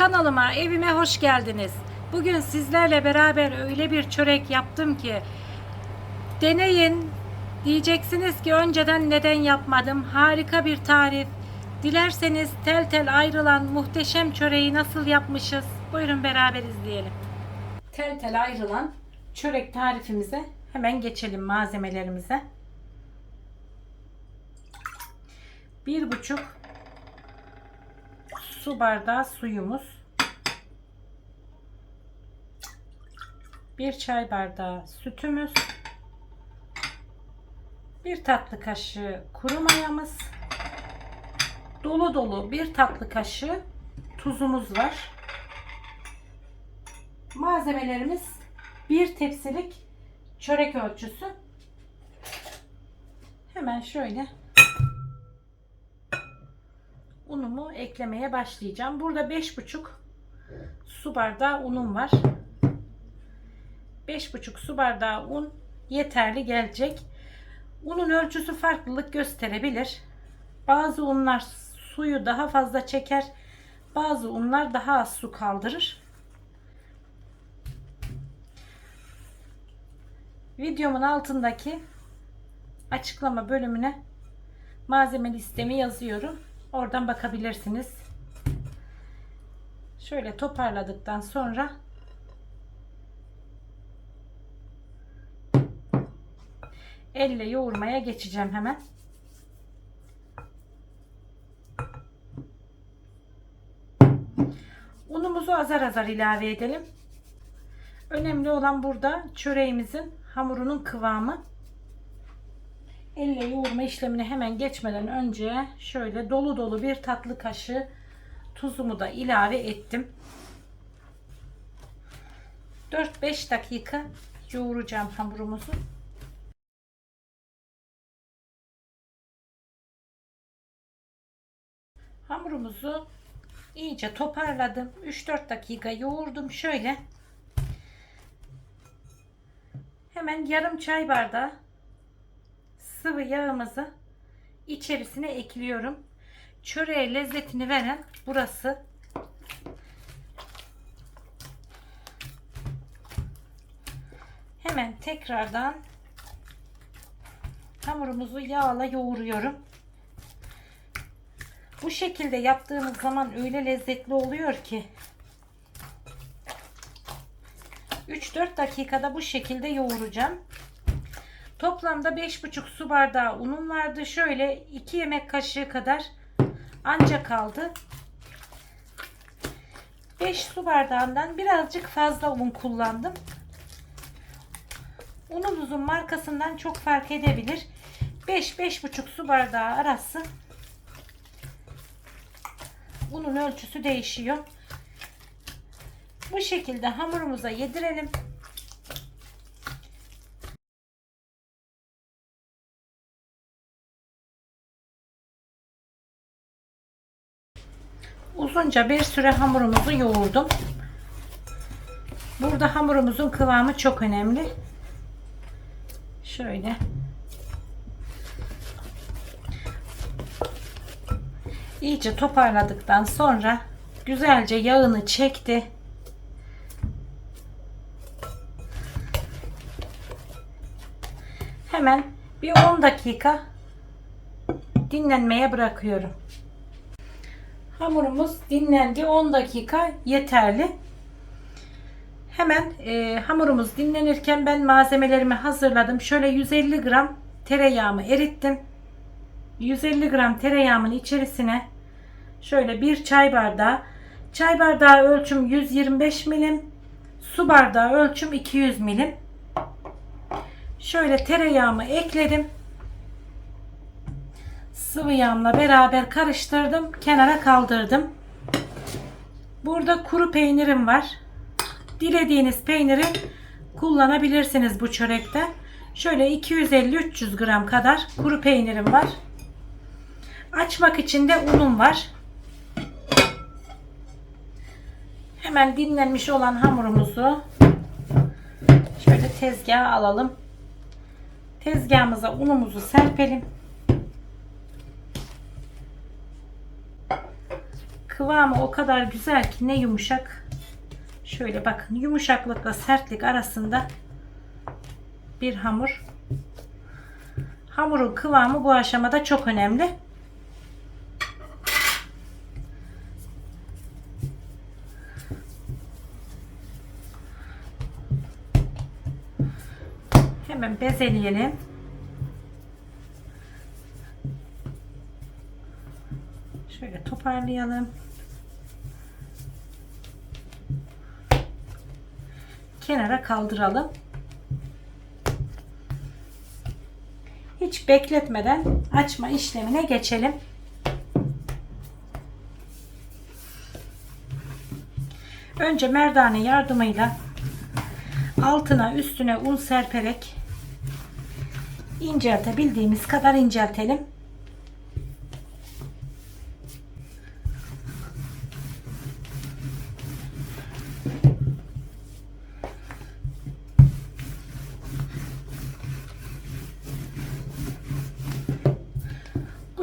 Kanalıma, evime hoş geldiniz. Bugün sizlerle beraber öyle bir çörek yaptım ki deneyin. Diyeceksiniz ki önceden neden yapmadım? Harika bir tarif. Dilerseniz tel tel ayrılan muhteşem çöreği nasıl yapmışız? Buyurun beraber izleyelim. Tel tel ayrılan çörek tarifimize hemen geçelim malzemelerimize. Bir buçuk su bardağı suyumuz. Bir çay bardağı sütümüz. Bir tatlı kaşığı kuru mayamız. Dolu dolu bir tatlı kaşığı tuzumuz var. Malzemelerimiz bir tepsilik çörek ölçüsü. Hemen şöyle unumu eklemeye başlayacağım. Burada 5,5 su bardağı unum var. 5,5 su bardağı un yeterli gelecek. Unun ölçüsü farklılık gösterebilir. Bazı unlar suyu daha fazla çeker. Bazı unlar daha az su kaldırır. Videomun altındaki açıklama bölümüne malzeme listemi yazıyorum. Oradan bakabilirsiniz. Şöyle toparladıktan sonra elle yoğurmaya geçeceğim hemen. Unumuzu azar azar ilave edelim. Önemli olan burada çöreğimizin hamurunun kıvamı. Elle yoğurma işlemine hemen geçmeden önce şöyle dolu dolu bir tatlı kaşığı tuzumu da ilave ettim. 4-5 dakika yoğuracağım hamurumuzu. Hamurumuzu iyice toparladım. 3-4 dakika yoğurdum. Şöyle hemen yarım çay bardağı sıvı yağımızı içerisine ekliyorum. Çöreğe lezzetini veren burası. Hemen tekrardan hamurumuzu yağla yoğuruyorum. Bu şekilde yaptığımız zaman öyle lezzetli oluyor ki 3-4 dakikada bu şekilde yoğuracağım. Toplamda 5,5 su bardağı unum vardı. Şöyle 2 yemek kaşığı kadar anca kaldı. 5 su bardağından birazcık fazla un kullandım. Unumuzun markasından çok fark edebilir. 5-5,5 su bardağı arası unun ölçüsü değişiyor. Bu şekilde hamurumuza yedirelim. Uzunca bir süre hamurumuzu yoğurdum. Burada hamurumuzun kıvamı çok önemli. Şöyle. İyice toparladıktan sonra güzelce yağını çekti. Hemen bir 10 dakika dinlenmeye bırakıyorum. Hamurumuz dinlendi. 10 dakika yeterli. Hemen e, hamurumuz dinlenirken ben malzemelerimi hazırladım. Şöyle 150 gram tereyağımı erittim. 150 gram tereyağımın içerisine şöyle bir çay bardağı çay bardağı ölçüm 125 milim su bardağı ölçüm 200 milim şöyle tereyağımı ekledim sıvı yağımla beraber karıştırdım kenara kaldırdım. Burada kuru peynirim var. Dilediğiniz peyniri kullanabilirsiniz bu çörekte. Şöyle 250-300 gram kadar kuru peynirim var. Açmak için de unum var. Hemen dinlenmiş olan hamurumuzu şöyle tezgaha alalım. Tezgahımıza unumuzu serpelim Kıvamı o kadar güzel ki ne yumuşak. Şöyle bakın yumuşaklıkla sertlik arasında bir hamur. Hamurun kıvamı bu aşamada çok önemli. Hemen bezeleyelim. Şöyle toparlayalım. Kenara kaldıralım. Hiç bekletmeden açma işlemine geçelim. Önce merdane yardımıyla altına üstüne un serperek inceltebildiğimiz kadar inceltelim.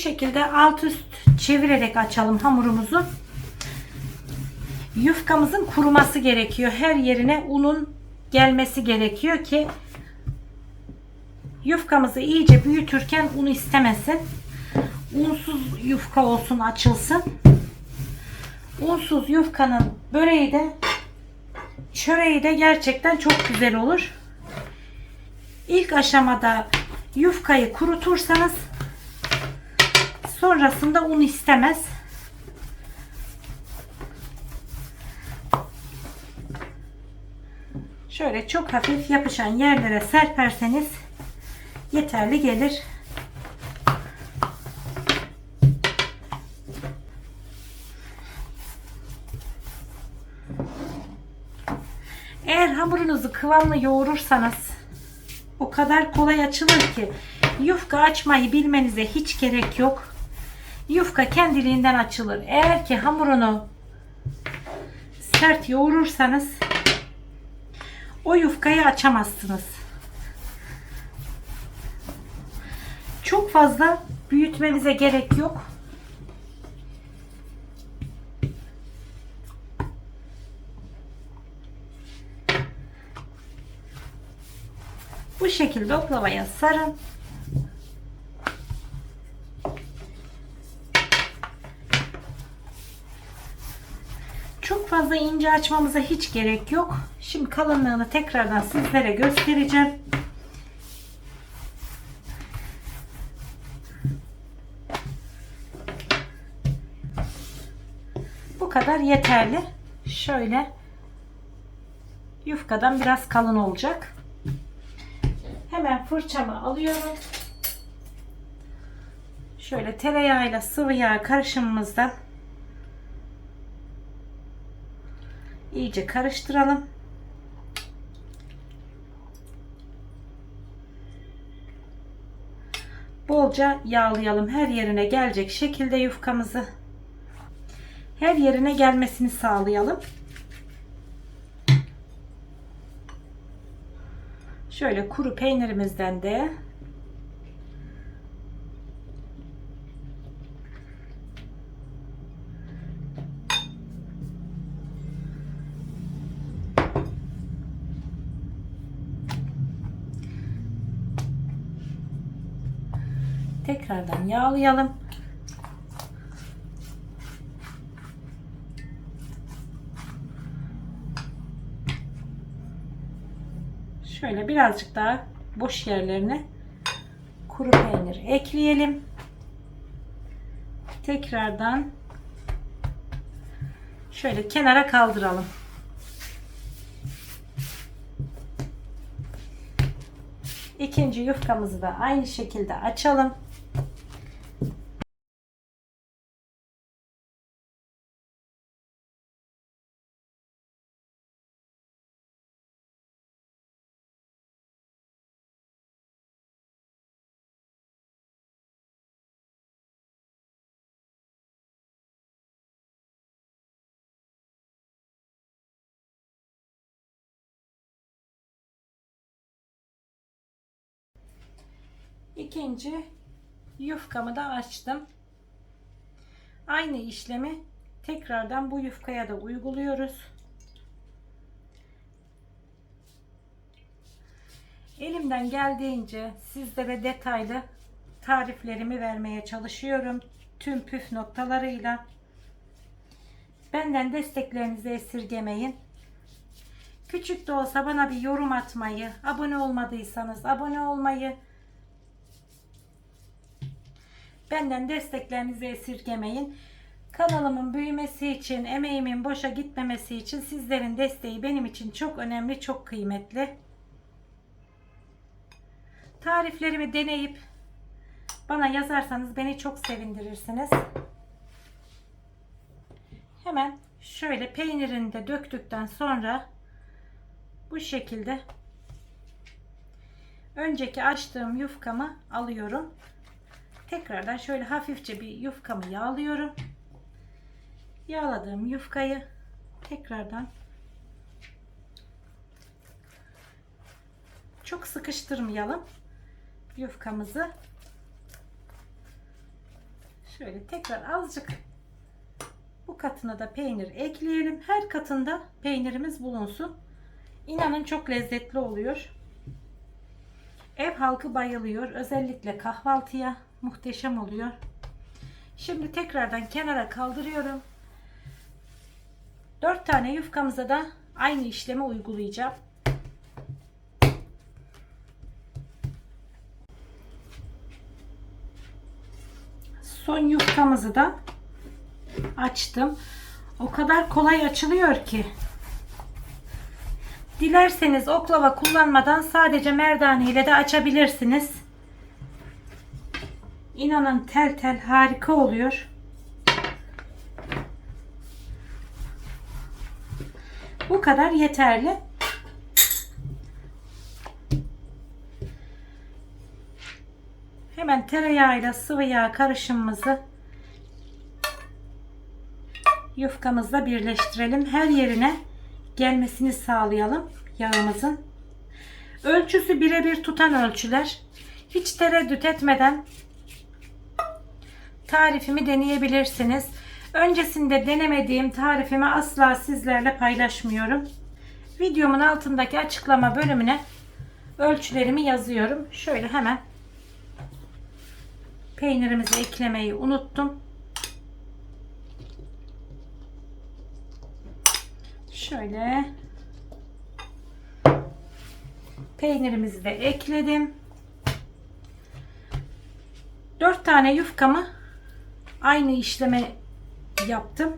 Şekilde alt üst çevirerek açalım hamurumuzu. Yufkamızın kuruması gerekiyor. Her yerine unun gelmesi gerekiyor ki yufkamızı iyice büyütürken un istemesin. Unsuz yufka olsun açılsın. Unsuz yufkanın böreği de çöreği de gerçekten çok güzel olur. İlk aşamada yufkayı kurutursanız sonrasında un istemez. Şöyle çok hafif yapışan yerlere serperseniz yeterli gelir. Eğer hamurunuzu kıvamlı yoğurursanız o kadar kolay açılır ki yufka açmayı bilmenize hiç gerek yok. Yufka kendiliğinden açılır. Eğer ki hamurunu sert yoğurursanız o yufkayı açamazsınız. Çok fazla büyütmenize gerek yok. Bu şekilde oklavaya sarın. Çok fazla ince açmamıza hiç gerek yok. Şimdi kalınlığını tekrardan sizlere göstereceğim. Bu kadar yeterli. Şöyle yufkadan biraz kalın olacak. Hemen fırçamı alıyorum. Şöyle tereyağıyla sıvı yağ karışımımızdan iyice karıştıralım. Bolca yağlayalım. Her yerine gelecek şekilde yufkamızı her yerine gelmesini sağlayalım. Şöyle kuru peynirimizden de tekrardan yağlayalım. Şöyle birazcık daha boş yerlerine kuru peynir ekleyelim. Tekrardan şöyle kenara kaldıralım. İkinci yufkamızı da aynı şekilde açalım. İkinci yufkamı da açtım. Aynı işlemi Tekrardan bu yufkaya da uyguluyoruz. Elimden geldiğince sizlere detaylı tariflerimi vermeye çalışıyorum. Tüm püf noktalarıyla. Benden desteklerinizi esirgemeyin. Küçük de olsa bana bir yorum atmayı, abone olmadıysanız abone olmayı, benden desteklerinizi esirgemeyin. Kanalımın büyümesi için, emeğimin boşa gitmemesi için sizlerin desteği benim için çok önemli, çok kıymetli. Tariflerimi deneyip bana yazarsanız beni çok sevindirirsiniz. Hemen şöyle peynirini de döktükten sonra bu şekilde önceki açtığım yufkamı alıyorum. Tekrardan şöyle hafifçe bir yufkamı yağlıyorum. Yağladığım yufkayı tekrardan çok sıkıştırmayalım yufkamızı. Şöyle tekrar azıcık bu katına da peynir ekleyelim. Her katında peynirimiz bulunsun. İnanın çok lezzetli oluyor. Ev halkı bayılıyor. Özellikle kahvaltıya muhteşem oluyor. Şimdi tekrardan kenara kaldırıyorum. 4 tane yufkamıza da aynı işlemi uygulayacağım. Son yufkamızı da açtım. O kadar kolay açılıyor ki. Dilerseniz oklava kullanmadan sadece merdane ile de açabilirsiniz. İnanın tel tel harika oluyor. Bu kadar yeterli. Hemen tereyağıyla sıvı yağ karışımımızı yufkamızla birleştirelim. Her yerine gelmesini sağlayalım yağımızın. Ölçüsü birebir tutan ölçüler. Hiç tereddüt etmeden tarifimi deneyebilirsiniz. Öncesinde denemediğim tarifimi asla sizlerle paylaşmıyorum. Videomun altındaki açıklama bölümüne ölçülerimi yazıyorum. Şöyle hemen peynirimizi eklemeyi unuttum. Şöyle peynirimizi de ekledim. 4 tane yufkamı aynı işleme yaptım.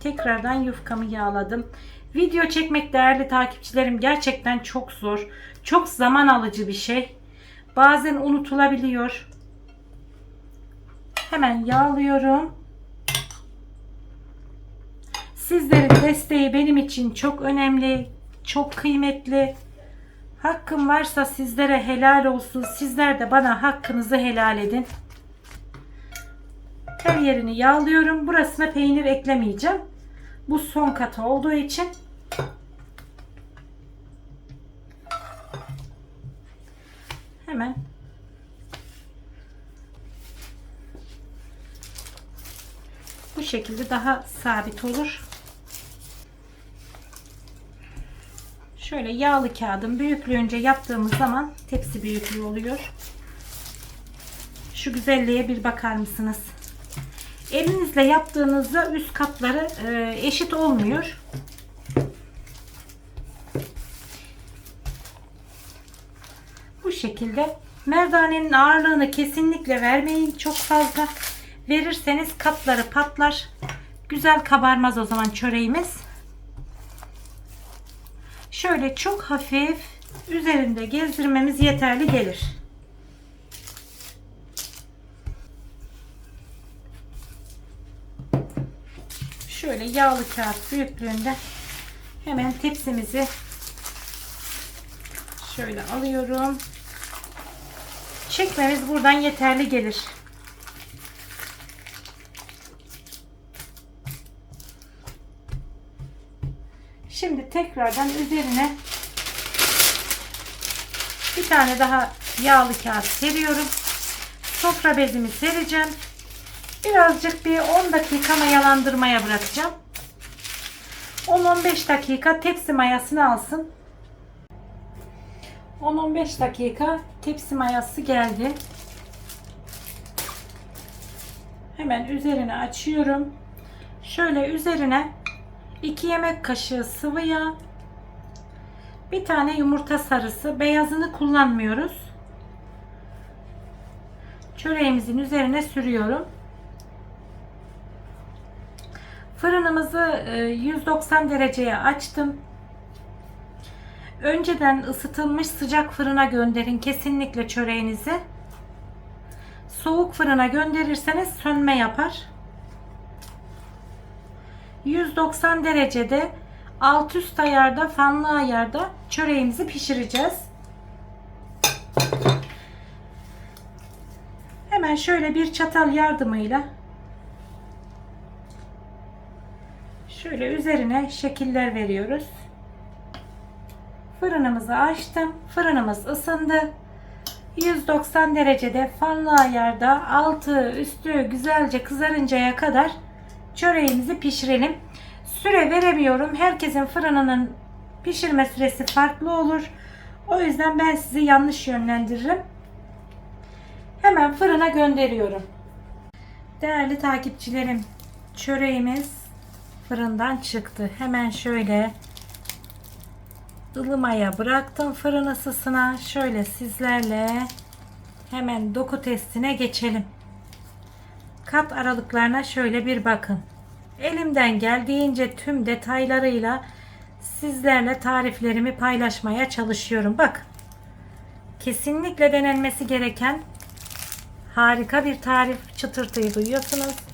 Tekrardan yufkamı yağladım. Video çekmek değerli takipçilerim gerçekten çok zor. Çok zaman alıcı bir şey. Bazen unutulabiliyor. Hemen yağlıyorum. Sizlerin desteği benim için çok önemli, çok kıymetli. Hakkım varsa sizlere helal olsun. Sizler de bana hakkınızı helal edin. Her yerini yağlıyorum. Burasına peynir eklemeyeceğim. Bu son katı olduğu için. Hemen bu şekilde daha sabit olur. Şöyle yağlı kağıdın büyüklüğünce yaptığımız zaman tepsi büyüklüğü oluyor. Şu güzelliğe bir bakar mısınız? Elinizle yaptığınızda üst katları e, eşit olmuyor. Bu şekilde merdanenin ağırlığını kesinlikle vermeyin çok fazla. Verirseniz katları patlar. Güzel kabarmaz o zaman çöreğimiz. Şöyle çok hafif üzerinde gezdirmemiz yeterli gelir. Şöyle yağlı kağıt büyüklüğünde hemen tepsimizi şöyle alıyorum. Çekmemiz buradan yeterli gelir. Şimdi tekrardan üzerine bir tane daha yağlı kağıt seriyorum. Sofra bezimi sereceğim. Birazcık bir 10 dakika mayalandırmaya bırakacağım. 10-15 dakika tepsi mayasını alsın. 10-15 dakika tepsi mayası geldi. Hemen üzerine açıyorum. Şöyle üzerine 2 yemek kaşığı sıvı yağ, bir tane yumurta sarısı, beyazını kullanmıyoruz. Çöreğimizin üzerine sürüyorum. Fırınımızı e, 190 dereceye açtım. Önceden ısıtılmış sıcak fırına gönderin kesinlikle çöreğinizi. Soğuk fırına gönderirseniz sönme yapar. 190 derecede alt üst ayarda fanlı ayarda çöreğimizi pişireceğiz. Hemen şöyle bir çatal yardımıyla şöyle üzerine şekiller veriyoruz. Fırınımızı açtım. Fırınımız ısındı. 190 derecede fanlı ayarda altı üstü güzelce kızarıncaya kadar çöreğimizi pişirelim. Süre veremiyorum. Herkesin fırınının pişirme süresi farklı olur. O yüzden ben sizi yanlış yönlendiririm. Hemen fırına gönderiyorum. Değerli takipçilerim, çöreğimiz fırından çıktı. Hemen şöyle ılımaya bıraktım fırın ısısına. Şöyle sizlerle hemen doku testine geçelim. Kat aralıklarına şöyle bir bakın. Elimden geldiğince tüm detaylarıyla sizlerle tariflerimi paylaşmaya çalışıyorum. Bak. Kesinlikle denenmesi gereken harika bir tarif. Çıtırtıyı duyuyorsunuz.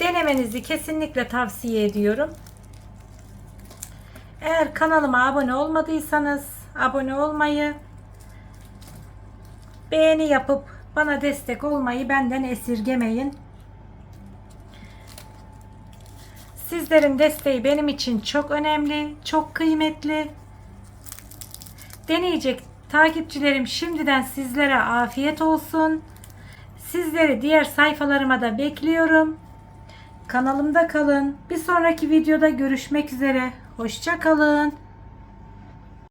Denemenizi kesinlikle tavsiye ediyorum. Eğer kanalıma abone olmadıysanız abone olmayı, beğeni yapıp bana destek olmayı benden esirgemeyin. Sizlerin desteği benim için çok önemli, çok kıymetli. Deneyecek takipçilerim şimdiden sizlere afiyet olsun. Sizleri diğer sayfalarıma da bekliyorum. Kanalımda kalın. Bir sonraki videoda görüşmek üzere. Hoşça kalın.